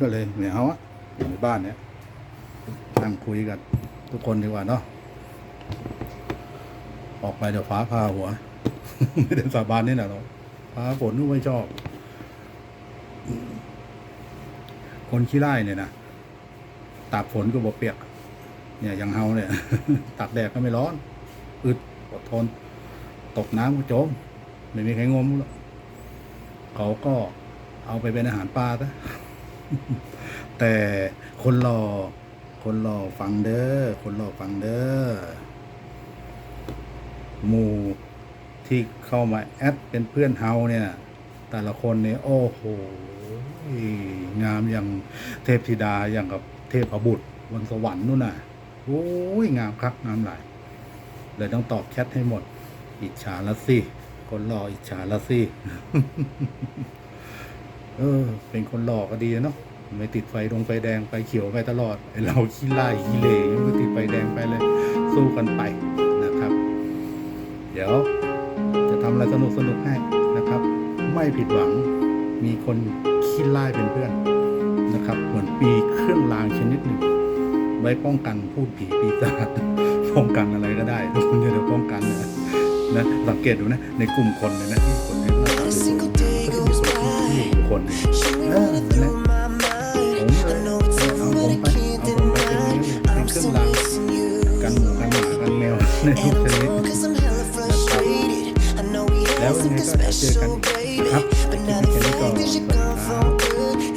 ก็เลยเนี่ยเอาอะอยู่ในบ้านเนี่ยนั่งคุยกันทุกคนดีกว่าเนาะออกไปเดี๋ยวฟ้าพาหัว ไม่ได้สาบานนี่นะเราฟ้าฝนนู่ไม่ชอบ คนขี้ไล่เนี่ยนะตากฝนก็บ่เปียก เนี่ยอย่างเฮาเนี่ยตากแดดก็ไม่ร้อนอึดอดทน ตกน้ำก็จม ไม่มีใครงมหรอกเขาก็เอาไปเป็นอาหารปลาซะ แต่คนรอ คนรอฟังเด้อ คนรอฟังเด้อ หมู่ที่เข้ามาแอดเป็นเพื่อนเฮาเนี่ย แต่ละคนเนี่ย โอ้โห งามอย่างเทพธิดาอย่างกับเทพบุตรบนสวรรค์นู่นน่ะ โอ้ย งามคักงามหลายเลยต้องตอบแชทให้หมด อิจฉาละสิ คนหล่ออิจฉาละสิ เออ เป็นคนหลอกก็ดีเนาะไม่ติดไฟดงไฟแดงไฟเขียวไปตลอดไอเราขี้ไล่ขี้เหร่ยังไม่ติดไฟแดงไปเลยสู้กันไปนะครับ เดี๋ยวจะทำอะไรสนุกสนุกให้นะครับ ไม่ผิดหวังมีคนขี้ไล่เป็นเพื่อนนะครับเหมือนปีเครื่องรางชนิดหนึ่งไว้ป้องกันพูดผีปีศาจป้องกันอะไรก็ได้ทุกคนจะได้ป้องกันนะนะสังเกตดูนะในกลุ่มคนเนี่ยนะที่คนนี่ยน่า แมวในทุกชนิดนะครับแล้วยังไงก็เดี๋ยวเจอกันอีกนะครับคลิปนี้แค่นี้ก่